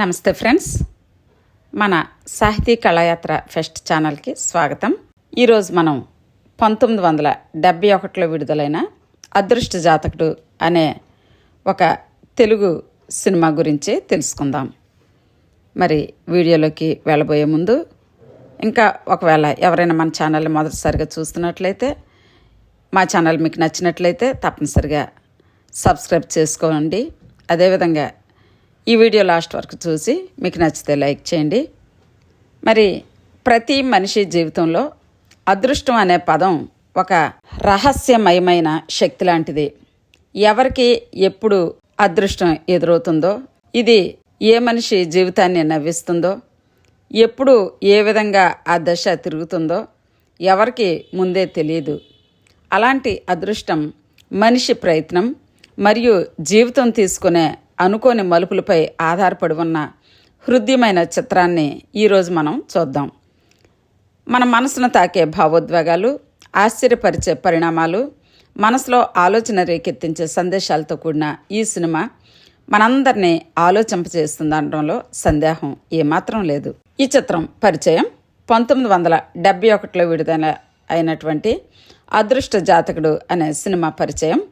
నమస్తే ఫ్రెండ్స్. మన సాహితీ కళాయాత్ర ఫెస్ట్ ఛానల్కి స్వాగతం. ఈరోజు మనం పంతొమ్మిది వందల డెబ్భై ఒకటిలో విడుదలైన అదృష్ట జాతకుడు అనే ఒక తెలుగు సినిమా గురించి తెలుసుకుందాం. మరి వీడియోలోకి వెళ్ళబోయే ముందు ఇంకా ఒకవేళ ఎవరైనా మన ఛానల్ని మొదటిసారిగా చూస్తున్నట్లయితే మా ఛానల్ మీకు నచ్చినట్లయితే తప్పనిసరిగా సబ్స్క్రైబ్ చేసుకోండి అదేవిధంగా ఈ వీడియో లాస్ట్ వరకు చూసి మీకు నచ్చితే లైక్ చేయండి. మరి ప్రతి మనిషి జీవితంలో అదృష్టం అనే పదం ఒక రహస్యమయమైన శక్తి లాంటిది. ఎవరికి ఎప్పుడు అదృష్టం ఎదురవుతుందో ఇది ఏ మనిషి జీవితాన్ని నవ్విస్తుందో ఎప్పుడు ఏ విధంగా ఆ దశ తిరుగుతుందో ఎవరికి ముందే తెలియదు. అలాంటి అదృష్టం మనిషి ప్రయత్నం మరియు జీవితం తీసుకునే అనుకోని మలుపులపై ఆధారపడి ఉన్న హృదయమైన చిత్రాన్ని ఈరోజు మనం చూద్దాం. మన మనసును తాకే భావోద్వేగాలు ఆశ్చర్యపరిచే పరిణామాలు మనసులో ఆలోచన రేకెత్తించే సందేశాలతో కూడిన ఈ సినిమా మనందరినీ ఆలోచింపజేస్తుంది అనడంలో సందేహం ఏమాత్రం లేదు. ఈ చిత్రం పరిచయం పంతొమ్మిది వందల డెబ్బై ఒకటిలో విడుదల అయినటువంటి అదృష్ట జాతకుడు అనే సినిమా పరిచయం.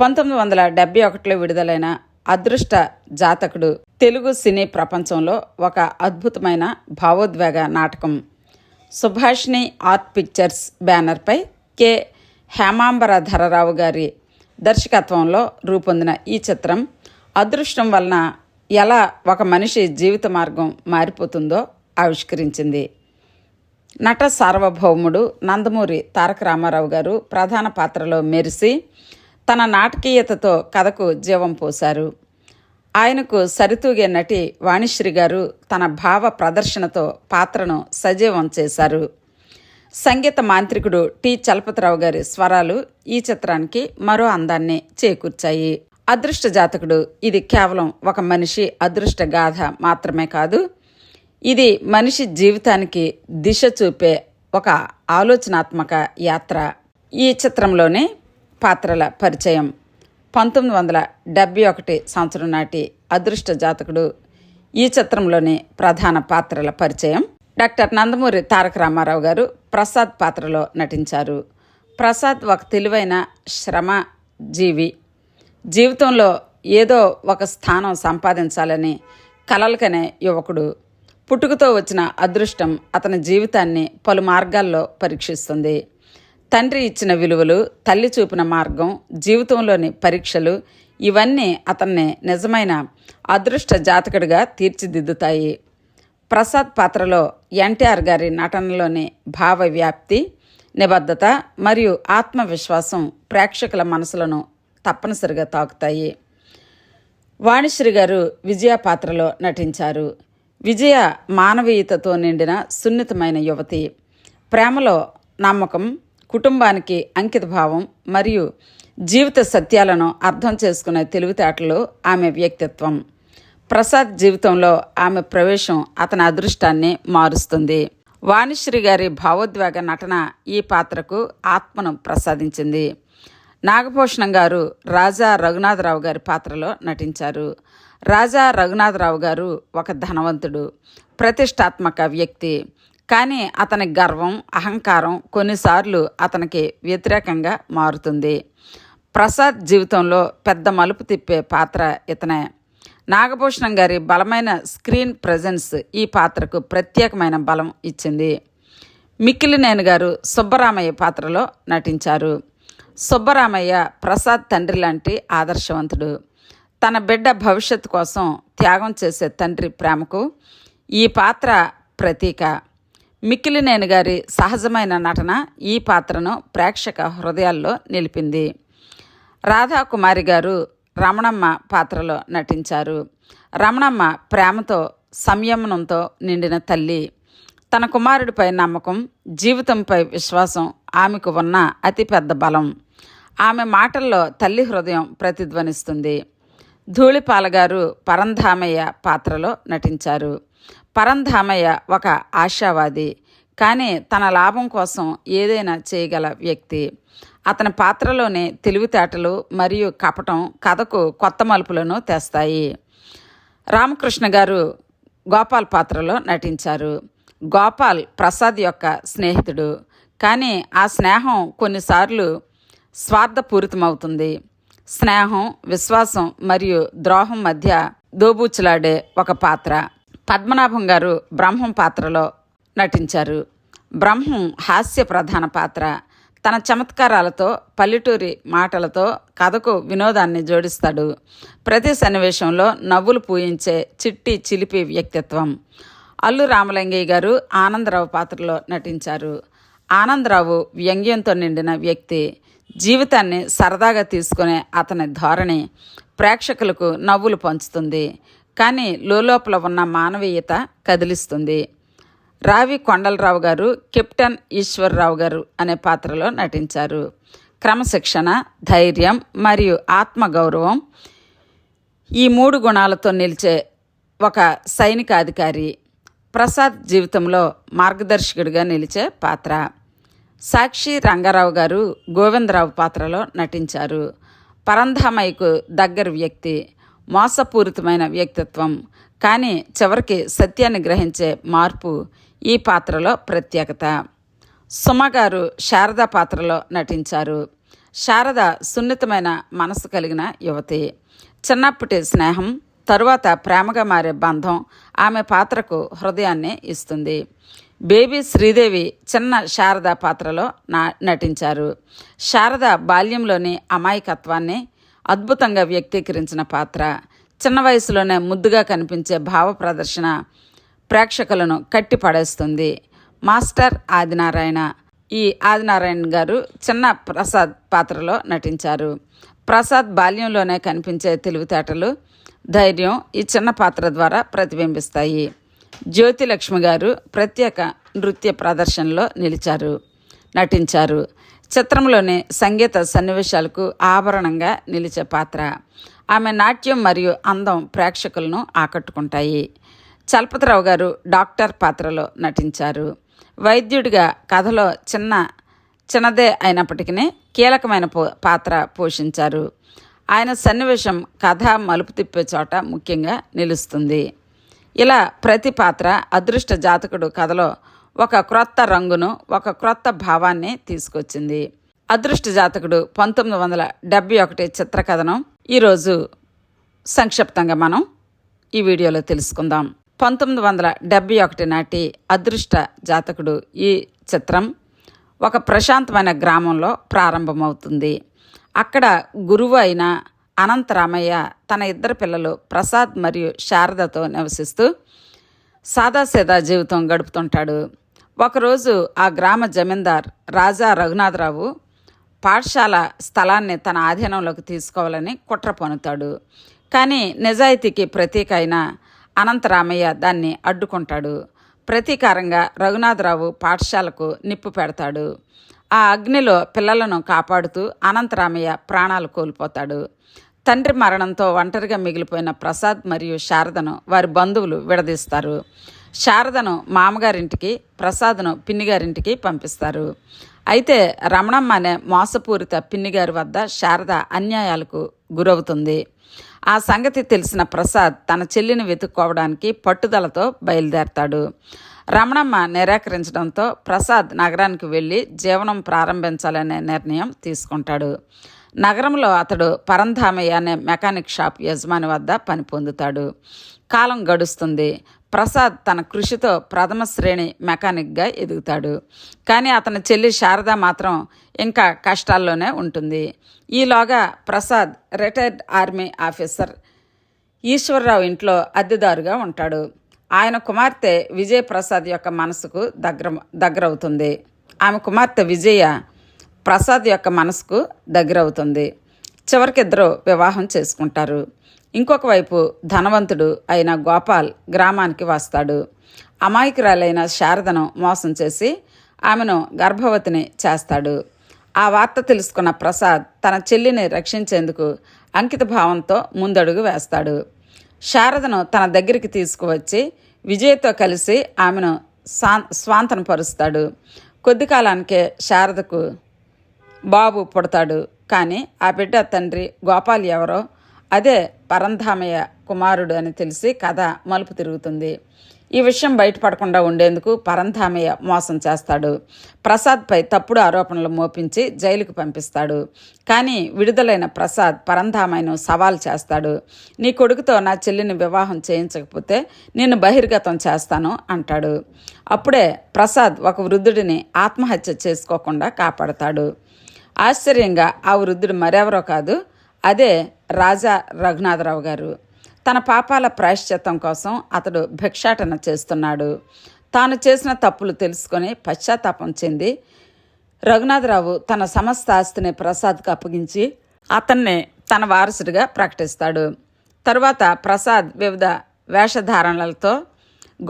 పంతొమ్మిది వందల డెబ్బై ఒకటిలో విడుదలైన అదృష్ట జాతకుడు. తెలుగు సినీ ప్రపంచంలో ఒక అద్భుతమైన భావోద్వేగ నాటకం. సుభాషిణి ఆర్ట్ పిక్చర్స్ బ్యానర్పై కె. హేమాంబర ధరరావు గారి దర్శకత్వంలో రూపొందిన ఈ చిత్రం అదృష్టం వలన ఎలా ఒక మనిషి జీవిత మార్గం మారిపోతుందో ఆవిష్కరించింది. నట సార్వభౌముడు నందమూరి తారక రామారావు గారు ప్రధాన పాత్రలో మెరిసి తన నాటకీయతతో కథకు జీవం పోశారు. ఆయనకు సరితూగే నటి వాణిశ్రీ గారు తన భావ ప్రదర్శనతో పాత్రను సజీవం చేశారు. సంగీత మాంత్రికుడు టి చలపతిరావు గారి స్వరాలు ఈ చిత్రానికి మరో అందాన్ని చేకూర్చాయి. అదృష్ట జాతకుడు ఇది కేవలం ఒక మనిషి అదృష్ట గాథ మాత్రమే కాదు ఇది మనిషి జీవితానికి దిశ చూపే ఒక ఆలోచనాత్మక యాత్ర. ఈ చిత్రంలోనే పాత్రల పరిచయం. పంతొమ్మిది వందల డెబ్బై ఒకటి సంవత్సరం నాటి అదృష్ట జాతకుడు ఈ చిత్రంలోని ప్రధాన పాత్రల పరిచయం. డాక్టర్ నందమూరి తారక రామారావు గారు ప్రసాద్ పాత్రలో నటించారు. ప్రసాద్ ఒక తెలివైన శ్రమ జీవి జీవితంలో ఏదో ఒక స్థానం సంపాదించాలని కలలకనే యువకుడు. పుట్టుకతో వచ్చిన అదృష్టం అతని జీవితాన్ని పలు మార్గాల్లో పరీక్షిస్తుంది. తండ్రి ఇచ్చిన విలువలు తల్లి చూపిన మార్గం జీవితంలోని పరీక్షలు ఇవన్నీ అతన్ని నిజమైన అదృష్ట జాతకుడిగా తీర్చిదిద్దుతాయి. ప్రసాద్ పాత్రలో ఎన్టీఆర్ గారి నటనలోని భావ వ్యాప్తి నిబద్ధత మరియు ఆత్మవిశ్వాసం ప్రేక్షకుల మనసులను తప్పనిసరిగా తాకుతాయి. వాణిశ్రీ గారు విజయ పాత్రలో నటించారు. విజయ మానవీయతతో నిండిన సున్నితమైన యువతి. ప్రేమలో నమ్మకం కుటుంబానికి అంకితభావం మరియు జీవిత సత్యాలను అర్థం చేసుకునే తెలివితేటలు ఆమె వ్యక్తిత్వం. ప్రసాద్ జీవితంలో ఆమె ప్రవేశం అతని అదృష్టాన్ని మారుస్తుంది. వాణిశ్రీ గారి భావోద్వేగ నటన ఈ పాత్రకు ఆత్మను ప్రసాదించింది. నాగభూషణం గారు రాజా రఘునాథరావు గారి పాత్రలో నటించారు. రాజా రఘునాథరావు గారు ఒక ధనవంతుడు ప్రతిష్టాత్మక వ్యక్తి. కానీ అతని గర్వం అహంకారం కొన్నిసార్లు అతనికి వ్యతిరేకంగా మారుతుంది. ప్రసాద్ జీవితంలో పెద్ద మలుపు తిప్పే పాత్ర ఇతనే. నాగభూషణం గారి బలమైన స్క్రీన్ ప్రజెన్స్ ఈ పాత్రకు ప్రత్యేకమైన బలం ఇచ్చింది. మిక్కిలినేని గారు సుబ్బరామయ్య పాత్రలో నటించారు. సుబ్బరామయ్య ప్రసాద్ తండ్రి లాంటి ఆదర్శవంతుడు. తన బిడ్డ భవిష్యత్తు కోసం త్యాగం చేసే తండ్రి ప్రేమకు ఈ పాత్ర ప్రతీక. మిక్కిలినేని గారి సహజమైన నటన ఈ పాత్రను ప్రేక్షక హృదయాల్లో నిలిపింది. రాధాకుమారి గారు రమణమ్మ పాత్రలో నటించారు. రమణమ్మ ప్రేమతో సంయమనంతో నిండిన తల్లి. తన కుమారుడిపై నమ్మకం జీవితంపై విశ్వాసం ఆమెకు ఉన్న అతిపెద్ద బలం. ఆమె మాటల్లో తల్లి హృదయం ప్రతిధ్వనిస్తుంది. ధూళిపాల గారు పరంధామయ్య పాత్రలో నటించారు. పరంధామయ్య ఒక ఆశావాది. కానీ తన లాభం కోసం ఏదైనా చేయగల వ్యక్తి. అతని పాత్రలోనే తెలివితేటలు మరియు కపటం కథకు కొత్త మలుపులను తెస్తాయి. రామకృష్ణ గారు గోపాల్ పాత్రలో నటించారు. గోపాల్ ప్రసాద్ యొక్క స్నేహితుడు. కానీ ఆ స్నేహం కొన్నిసార్లు స్వార్థపూరితమవుతుంది. స్నేహం విశ్వాసం మరియు ద్రోహం మధ్య దోబూచులాడే ఒక పాత్ర. పద్మనాభం గారు బ్రహ్మం పాత్రలో నటించారు. బ్రహ్మం హాస్య ప్రధాన పాత్ర. తన చమత్కారాలతో పల్లెటూరి మాటలతో కథకు వినోదాన్ని జోడిస్తాడు. ప్రతి సన్నివేశంలో నవ్వులు పూయించే చిట్టి చిలిపి వ్యక్తిత్వం. అల్లు రామలింగయ్య గారు ఆనందరావు పాత్రలో నటించారు. ఆనందరావు వ్యంగ్యంతో నిండిన వ్యక్తి. జీవితాన్ని సరదాగా తీసుకునే అతని ధోరణి ప్రేక్షకులకు నవ్వులు పంచుతుంది. కానీ లోపల ఉన్న మానవీయత కదిలిస్తుంది. రావి కొండలరావు గారు కెప్టెన్ ఈశ్వర్రావు గారు అనే పాత్రలో నటించారు. క్రమశిక్షణ ధైర్యం మరియు ఆత్మగౌరవం ఈ మూడు గుణాలతో నిలిచే ఒక సైనిక అధికారి ప్రసాద్ జీవితంలో మార్గదర్శకుడిగా నిలిచే పాత్ర. సాక్షి రంగారావు గారు గోవిందరావు పాత్రలో నటించారు. పరంధామయ్యకు దగ్గర వ్యక్తి. మోసపూరితమైన వ్యక్తిత్వం. కానీ చివరికి సత్యాన్ని గ్రహించే మార్పు ఈ పాత్రలో ప్రత్యేకత. సుమ గారు శారద పాత్రలో నటించారు. శారద సున్నితమైన మనసు కలిగిన యువతి. చిన్నప్పటి స్నేహం తరువాత ప్రేమగా మారే బంధం ఆమె పాత్రకు హృదయాన్ని ఇస్తుంది. బేబీ శ్రీదేవి చిన్న శారద పాత్రలో నా నటించారు. శారద బాల్యంలోని అమాయకత్వాన్ని అద్భుతంగా వ్యక్తీకరించిన పాత్ర చిన్న వయసులోనే ముద్దుగా కనిపించే భావ ప్రదర్శన ప్రేక్షకులను కట్టిపడేస్తుంది. మాస్టర్ ఆదినారాయణ. ఈ ఆదినారాయణ గారు చిన్న ప్రసాద్ పాత్రలో నటించారు. ప్రసాద్ బాల్యంలోనే కనిపించే తెలివితేటలు ధైర్యం ఈ చిన్న పాత్ర ద్వారా ప్రతిబింబిస్తాయి. జ్యోతిలక్ష్మి గారు ప్రత్యేక నృత్య ప్రదర్శనలో నిలిచారు నటించారు. చిత్రంలోని సంగీత సన్నివేశాలకు ఆభరణంగా నిలిచే పాత్ర. ఆమె నాట్యం మరియు అందం ప్రేక్షకులను ఆకట్టుకుంటాయి. చలపతిరావు గారు డాక్టర్ పాత్రలో నటించారు. వైద్యుడిగా కథలో చిన్న చిన్నదే అయినప్పటికీ కీలకమైన పో పాత్ర పోషించారు. ఆయన సన్నివేశం కథ మలుపు తిప్పే చోట ముఖ్యంగా నిలుస్తుంది. ఇలా ప్రతి పాత్ర అదృష్ట జాతకుడు కథలో ఒక క్రొత్త రంగును ఒక క్రొత్త భావాన్ని తీసుకొచ్చింది. అదృష్ట జాతకుడు పంతొమ్మిది వందల డెబ్బై ఒకటి చిత్రకథనం. ఈరోజు సంక్షిప్తంగా మనం ఈ వీడియోలో తెలుసుకుందాం. పంతొమ్మిది వందల డెబ్బై ఒకటి నాటి అదృష్ట జాతకుడు ఈ చిత్రం ఒక ప్రశాంతమైన గ్రామంలో ప్రారంభమవుతుంది. అక్కడ గురువు అయిన అనంతరామయ్య తన ఇద్దరు పిల్లలు ప్రసాద్ మరియు శారదతో నివసిస్తూ సాదాసీదా జీవితం గడుపుతుంటాడు. ఒకరోజు ఆ గ్రామ జమీందార్ రాజా రఘునాథరావు పాఠశాల స్థలాన్ని తన ఆధీనంలోకి తీసుకోవాలని కుట్ర పనుతాడు కానీ నిజాయితీకి ప్రతీక అయిన అనంతరామయ్య దాన్ని అడ్డుకుంటాడు. ప్రతీకారంగా రఘునాథరావు పాఠశాలకు నిప్పు పెడతాడు. ఆ అగ్నిలో పిల్లలను కాపాడుతూ అనంతరామయ్య ప్రాణాలు కోల్పోతాడు. తండ్రి మరణంతో ఒంటరిగా మిగిలిపోయిన ప్రసాద్ మరియు శారదను వారి బంధువులు విడదీస్తారు. శారదను మామగారింటికి ప్రసాద్ను పిన్నిగారింటికి పంపిస్తారు. అయితే రమణమ్మ అనే మోసపూరిత పిన్నిగారి వద్ద శారద అన్యాయాలకు గురవుతుంది. ఆ సంగతి తెలిసిన ప్రసాద్ తన చెల్లిని వెతుక్కోవడానికి పట్టుదలతో బయలుదేరతాడు. రమణమ్మ నిరాకరించడంతో ప్రసాద్ నగరానికి వెళ్ళి జీవనం ప్రారంభించాలనే నిర్ణయం తీసుకుంటాడు. నగరంలో అతడు పరంధామయ్య అనే మెకానిక్ షాప్ యజమాని వద్ద పని పొందుతాడు. కాలం గడుస్తుంది. ప్రసాద్ తన కృషితో ప్రథమ శ్రేణి మెకానిక్గా ఎదుగుతాడు. కానీ అతని చెల్లి శారద మాత్రం ఇంకా కష్టాల్లోనే ఉంటుంది. ఈలోగా Prasad retired army officer Eswararao ఇంట్లో అద్దెదారుగా ఉంటాడు. ఆయన కుమార్తె విజయ్ ప్రసాద్ యొక్క మనసుకు దగ్గర దగ్గరవుతుంది. ఆమె కుమార్తె విజయ ప్రసాద్ యొక్క మనసుకు దగ్గరవుతుంది. చివరికి ఇద్దరు వివాహం చేసుకుంటారు. ఇంకొక వైపు ధనవంతుడు అయిన గోపాల్ గ్రామానికి వస్తాడు. అమాయకురాలైన శారదను మోసం చేసి ఆమెను గర్భవతిని చేస్తాడు. ఆ వార్త తెలుసుకున్న ప్రసాద్ తన చెల్లిని రక్షించేందుకు అంకిత భావంతో ముందడుగు వేస్తాడు. శారదను తన దగ్గరికి తీసుకువచ్చి విజయ్తో కలిసి ఆమెను సా స్వాంతనపరుస్తాడు. కొద్ది కాలానికే శారదకు బాబు పుడతాడు. కానీ ఆ బిడ్డ తండ్రి గోపాల్ ఎవరో అదే పరంధామయ్య కుమారుడు అని తెలిసి కథ మలుపు తిరుగుతుంది. ఈ విషయం బయటపడకుండా ఉండేందుకు పరంధామయ్య మోసం చేస్తాడు. ప్రసాద్పై తప్పుడు ఆరోపణలు మోపించి జైలుకు పంపిస్తాడు. కానీ విడుదలైన ప్రసాద్ పరంధామయ్యను సవాల్ చేస్తాడు. నీ కొడుకుతో నా చెల్లిని వివాహం చేయించకపోతే నేను బహిర్గతం చేస్తాను అంటాడు. అప్పుడే ప్రసాద్ ఒక వృద్ధుడిని ఆత్మహత్య చేసుకోకుండా కాపాడతాడు. ఆశ్చర్యంగా ఆ వృద్ధుడు మరెవరో కాదు అదే రాజా రఘునాథరావు గారు. తన పాపాల ప్రాయశ్చిత్తం కోసం అతడు భిక్షాటన చేస్తున్నాడు. తాను చేసిన తప్పులు తెలుసుకొని పశ్చాత్తాపం చెంది రఘునాథరావు తన సమస్త ఆస్తిని ప్రసాద్కు అప్పగించి అతన్ని తన వారసుడిగా ప్రకటిస్తాడు. తరువాత ప్రసాద్ వివిధ వేషధారణలతో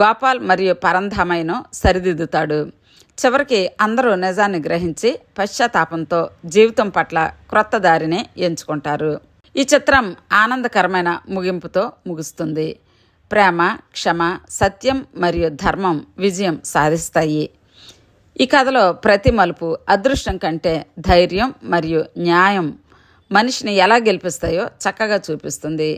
గోపాల్ మరియు పరంధామయ్యను సరిదిద్దుతాడు. చివరికి అందరూ నిజాన్ని గ్రహించి పశ్చాత్తాపంతో జీవితం పట్ల క్రొత్త దారిని ఎంచుకుంటారు. ఈ చిత్రం ఆనందకరమైన ముగింపుతో ముగుస్తుంది. ప్రేమ క్షమ సత్యం మరియు ధర్మం విజయం సాధిస్తాయి. ఈ కథలో ప్రతి మలుపు అదృష్టం కంటే ధైర్యం మరియు న్యాయం మనిషిని ఎలా గెలిపిస్తాయో చక్కగా చూపిస్తుంది.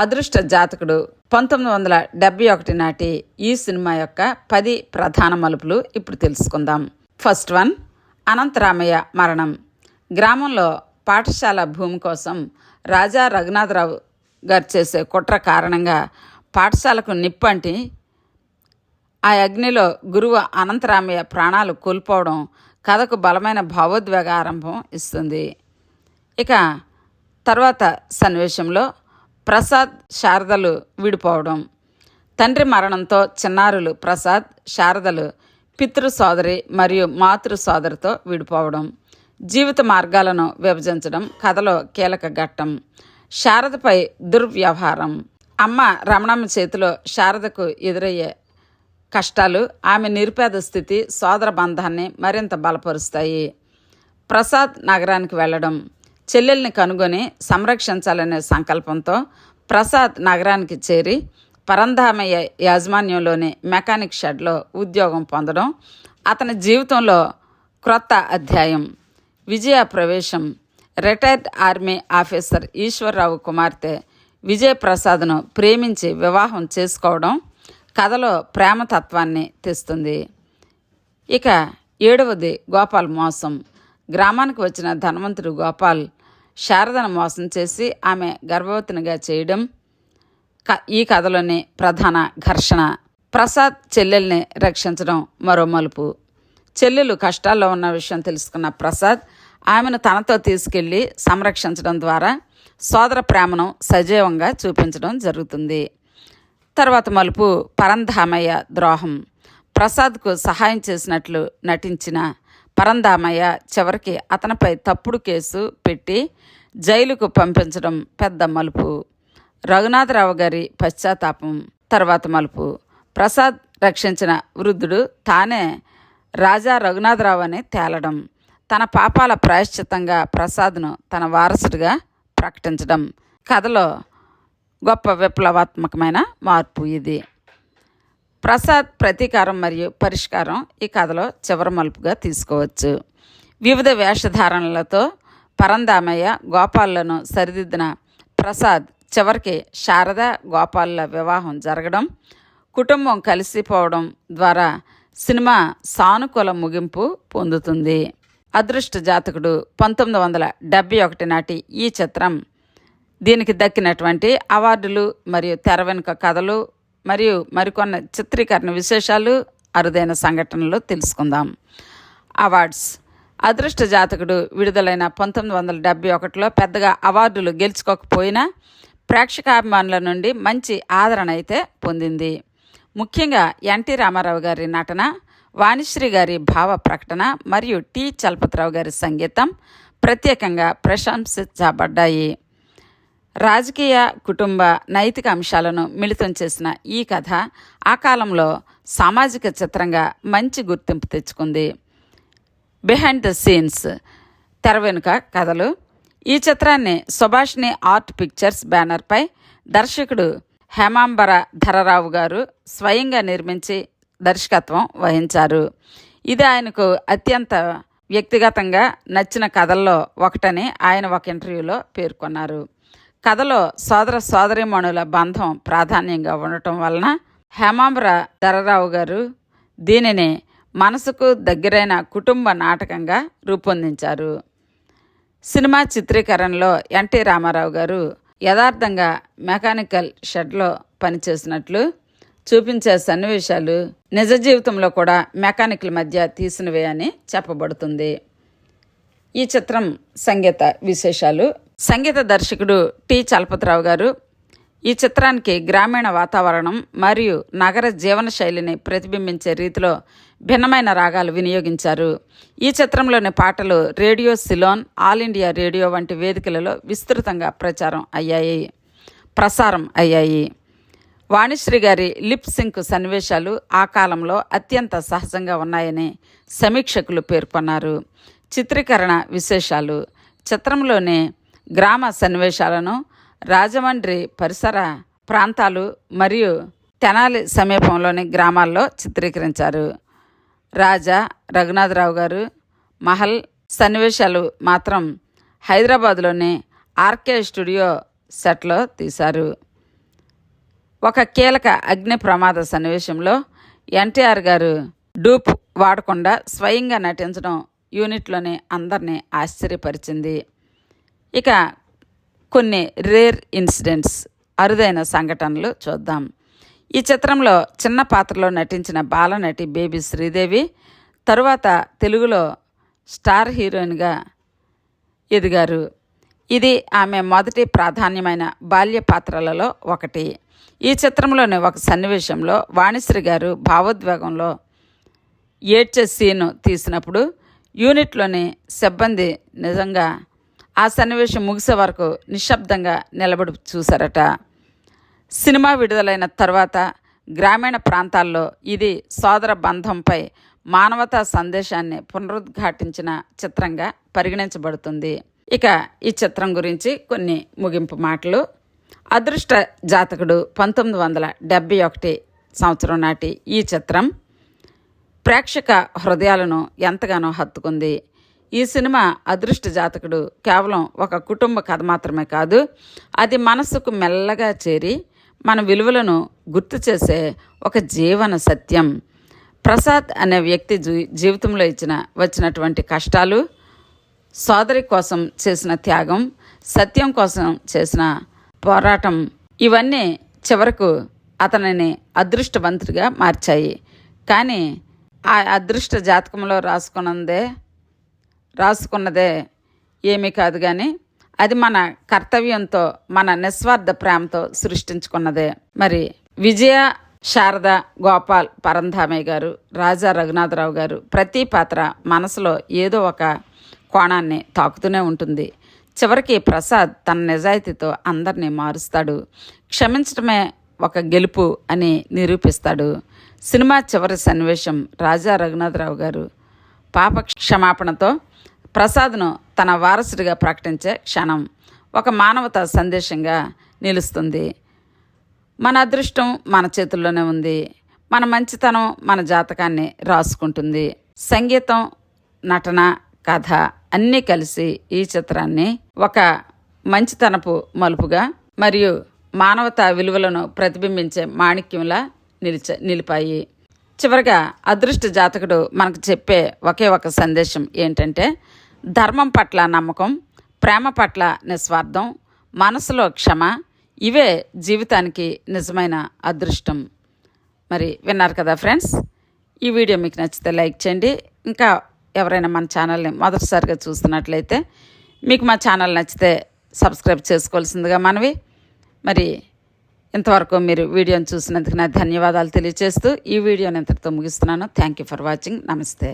అదృష్ట జాతకుడు పంతొమ్మిది వందల డెబ్బై ఒకటి నాటి ఈ సినిమా యొక్క పది ప్రధాన మలుపులు ఇప్పుడు తెలుసుకుందాం. ఫస్ట్ వన్ అనంతరామయ్య మరణం. గ్రామంలో పాఠశాల భూమి కోసం రాజా రఘునాథరావు గారు చేసే కుట్ర కారణంగా పాఠశాలకు నిప్పంటి ఆ అగ్నిలో గురువు అనంతరామయ్య ప్రాణాలు కోల్పోవడం కథకు బలమైన భావోద్వేగ ఆరంభం ఇస్తుంది. ఇక తర్వాత సన్నివేశంలో ప్రసాద్ శారదలు విడిపోవడం. తండ్రి మరణంతో చిన్నారులు ప్రసాద్ శారదలు పితృ సోదరి మరియు మాతృ సోదరితో విడిపోవడం. జీవిత మార్గాలను విభజించడం కథలో కీలక ఘట్టం. శారదపై దుర్వ్యవహారం. అమ్మ రమణమ్మ చేతిలో శారదకు ఎదురయ్యే కష్టాలు ఆమె నిరుపేద స్థితి సోదర బంధాన్ని మరింత బలపరుస్తాయి. ప్రసాద్ నగరానికి వెళ్ళడం. చెల్లెల్ని కనుగొని సంరక్షించాలనే సంకల్పంతో ప్రసాద్ నగరానికి చేరి పరంధామయ్య యాజమాన్యంలోని మెకానిక్ షెడ్లో ఉద్యోగం పొందడం అతని జీవితంలో క్రొత్త అధ్యాయం. విజయ ప్రవేశం. రిటైర్డ్ ఆర్మీ ఆఫీసర్ ఈశ్వరరావు కుమార్తె విజయప్రసాద్ను ప్రేమించి వివాహం చేసుకోవడం కథలో ప్రేమతత్వాన్ని తెస్తుంది. ఇక ఏడవది గోపాల్ మోసం. గ్రామానికి వచ్చిన ధనవంతుడు గోపాల్ శారదను మోసం చేసి ఆమె గర్భవతినిగా చేయడం క ఈ కథలోని ప్రధాన ఘర్షణ. ప్రసాద్ చెల్లెల్ని రక్షించడం మరో మలుపు. చెల్లెలు కష్టాల్లో ఉన్న విషయం తెలుసుకున్న ప్రసాద్ ఆమెను తనతో తీసుకెళ్ళి సంరక్షించడం ద్వారా సోదర ప్రేమను సజీవంగా చూపించడం జరుగుతుంది. తర్వాత మలుపు పరంధామయ్య ద్రోహం. ప్రసాద్కు సహాయం చేసినట్లు నటించిన పరందామయ్య చివరికి అతనిపై తప్పుడు కేసు పెట్టి జైలుకు పంపించడం పెద్ద మలుపు. రఘునాథరావు గారి పశ్చాత్తాపం తర్వాత మలుపు. ప్రసాద్ రక్షించిన వృద్ధుడు తానే రాజా రఘునాథరావు అని తేలడం. తన పాపాల ప్రాయశ్చిత్తంగా ప్రసాద్ను తన వారసుడిగా ప్రకటించడం. కథలో గొప్ప విప్లవాత్మకమైన మార్పు ఇది. ప్రసాద్ ప్రతీకారం మరియు పరిష్కారం ఈ కథలో చివరి మలుపుగా తీసుకోవచ్చు. వివిధ వేషధారణలతో పరందామయ్య గోపాలను సరిదిద్దిన ప్రసాద్ చివరికి శారద గోపాల్ల వివాహం జరగడం కుటుంబం కలిసిపోవడం ద్వారా సినిమా సానుకూల ముగింపు పొందుతుంది. అదృష్ట జాతకుడు పంతొమ్మిది వందల డెబ్బై ఒకటి నాటి ఈ చిత్రం. దీనికి దక్కినటువంటి అవార్డులు మరియు తెర వెనుక కథలు మరియు మరికొన్ని చిత్రీకరణ విశేషాలు అరుదైన సంఘటనలు తెలుసుకుందాం. అవార్డ్స్. అదృష్ట జాతకుడు విడుదలైన పంతొమ్మిది వందల డెబ్బై ఒకటిలో పెద్దగా అవార్డులు గెలుచుకోకపోయినా ప్రేక్షకాభిమానుల నుండి మంచి ఆదరణ అయితే పొందింది. ముఖ్యంగా ఎన్టీ రామారావు గారి నటన వాణిశ్రీ గారి భావ ప్రకటన మరియు టి చలపతిరావు గారి సంగీతం ప్రత్యేకంగా ప్రశంసించబడ్డాయి. రాజకీయ కుటుంబ నైతిక అంశాలను మిళితం చేసిన ఈ కథ ఆ కాలంలో సామాజిక చిత్రంగా మంచి గుర్తింపు తెచ్చుకుంది. బిహైండ్ ద సీన్స్ తెర వెనుక కథలు. ఈ చిత్రాన్ని సుభాష్ని ఆర్ట్ పిక్చర్స్ బ్యానర్పై దర్శకుడు హేమాంబర ధరరావు గారు స్వయంగా నిర్మించి దర్శకత్వం వహించారు. ఇది ఆయనకు అత్యంత వ్యక్తిగతంగా నచ్చిన కథల్లో ఒకటని ఆయన ఒక ఇంటర్వ్యూలో పేర్కొన్నారు. కథలో సోదర సోదరిమణుల బంధం ప్రాధాన్యంగా ఉండటం వలన హేమాంబర ధరరావు గారు దీనిని మనసుకు దగ్గరైన కుటుంబ నాటకంగా రూపొందించారు. సినిమా చిత్రీకరణలో ఎన్టీ రామారావు గారు యథార్థంగా మెకానికల్ షెడ్లో పనిచేసినట్లు చూపించే సన్నివేశాలు నిజ జీవితంలో కూడా మెకానిక్ల మధ్య తీసినవే అని చెప్పబడుతుంది. ఈ చిత్రం సంగీత విశేషాలు సంగీత దర్శకుడు టి. చలపతిరావు గారు ఈ చిత్రానికి గ్రామీణ వాతావరణం మరియు నగర జీవన శైలిని ప్రతిబింబించే రీతిలో భిన్నమైన రాగాలు వినియోగించారు. ఈ చిత్రంలోని పాటలు radio Ceylon all India radio వంటి వేదికలలో విస్తృతంగా ప్రచారం అయ్యాయి. ప్రసారం అయ్యాయి. వాణిశ్రీ గారి లిప్ సింక్ సన్నివేశాలు ఆ కాలంలో అత్యంత సహజంగా ఉన్నాయని సమీక్షకులు పేర్కొన్నారు. చిత్రీకరణ విశేషాలు. చిత్రంలోనే గ్రామ సన్నివేశాలను రాజమండ్రి పరిసర ప్రాంతాలు మరియు తెనాలి సమీపంలోని గ్రామాల్లో చిత్రీకరించారు. రాజా రఘునాథరావు గారు మహల్ సన్నివేశాలు మాత్రం హైదరాబాద్లోని ఆర్కే స్టూడియో సెట్లో తీశారు. ఒక కీలక అగ్ని ప్రమాద సన్నివేశంలో ఎన్టీఆర్ గారు డూప్ వాడకుండా స్వయంగా నటించడం యూనిట్లోని అందరినీ ఆశ్చర్యపరిచింది. ఇక కొన్ని రేర్ ఇన్సిడెంట్స్ అరుదైన సంఘటనలు చూద్దాం. ఈ చిత్రంలో చిన్న పాత్రలో నటించిన బాలనటి బేబీ శ్రీదేవి తరువాత తెలుగులో స్టార్ హీరోయిన్గా ఎదిగారు. ఇది ఆమె మొదటి ప్రాధాన్యమైన బాల్య పాత్రలలో ఒకటి. ఈ చిత్రంలోని ఒక సన్నివేశంలో వాణిశ్రీ గారు భావోద్వేగంలో ఏడ్చే సీను తీసినప్పుడు యూనిట్లోని సిబ్బంది నిజంగా ఆ సన్నివేశం ముగిసే వరకు నిశ్శబ్దంగా నిలబడి చూశారట. సినిమా విడుదలైన తర్వాత గ్రామీణ ప్రాంతాల్లో ఇది సోదర బంధంపై మానవతా సందేశాన్ని పునరుద్ఘాటించిన చిత్రంగా పరిగణించబడుతుంది. ఇక ఈ చిత్రం గురించి కొన్ని ముగింపు మాటలు. అదృష్ట జాతకుడు పంతొమ్మిది వందల డెబ్భై ఒకటి సంవత్సరం నాటి ఈ చిత్రం ప్రేక్షక హృదయాలను ఎంతగానో హత్తుకుంది. ఈ సినిమా అదృష్ట జాతకుడు కేవలం ఒక కుటుంబ కథ మాత్రమే కాదు అది మనసుకు మెల్లగా చేరి మన విలువలను గుర్తు చేసే ఒక జీవన సత్యం. ప్రసాద్ అనే వ్యక్తి జీవితంలో ఇచ్చిన వచ్చినటువంటి కష్టాలు సోదరి కోసం చేసిన త్యాగం సత్యం కోసం చేసిన పోరాటం ఇవన్నీ చివరకు అతనిని అదృష్టవంతుడిగా మార్చాయి. కానీ ఆ అదృష్ట జాతకంలో రాసుకున్నదే రాసుకున్నదే ఏమీ కాదు కానీ అది మన కర్తవ్యంతో మన నిస్వార్థ ప్రేమతో సృష్టించుకున్నదే. మరి విజయ శారద గోపాల్ పరంధామయ్య గారు రాజా రఘునాథరావు గారు ప్రతి పాత్ర మనసులో ఏదో ఒక కోణాన్ని తాకుతూనే ఉంటుంది. చివరికి ప్రసాద్ తన నిజాయితీతో అందరినీ మారుస్తాడు. క్షమించడమే ఒక గెలుపు అని నిరూపిస్తాడు. సినిమా చివరి సన్నివేశం రాజా రఘునాథరావు గారు పాప క్షమాపణతో ప్రసాద్ను తన వారసుడిగా ప్రకటించే క్షణం ఒక మానవత సందేశంగా నిలుస్తుంది. మన అదృష్టం మన చేతుల్లోనే ఉంది. మన మంచితనం మన జాతకాన్ని రాసుకుంటుంది. సంగీతం నటన కథ అన్నీ కలిసి ఈ చిత్రాన్ని ఒక మంచితనపు మలుపుగా మరియు మానవతా విలువలను ప్రతిబింబించే మాణిక్యంలా నిలిచ నిలిపాయి. చివరగా అదృష్ట జాతకుడు మనకు చెప్పే ఒకే ఒక సందేశం ఏంటంటే ధర్మం పట్ల నమ్మకం ప్రేమ పట్ల నిస్వార్థం మనసులో క్షమ ఇవే జీవితానికి నిజమైన అదృష్టం. మరి విన్నారు కదా ఫ్రెండ్స్? ఈ వీడియో మీకు నచ్చితే లైక్ చేయండి. ఇంకా ఎవరైనా మన ఛానల్ని మొదటిసారిగా చూస్తున్నట్లయితే మీకు మా ఛానల్ నచ్చితే సబ్స్క్రైబ్ చేసుకోవాల్సిందిగా మనవి. మరి ఇంతవరకు మీరు వీడియోని చూసినందుకు నా ధన్యవాదాలు తెలియజేస్తూ ఈ వీడియోని ఇంతటితో ముగిస్తున్నాను. థ్యాంక్ యూ ఫర్ వాచింగ్ నమస్తే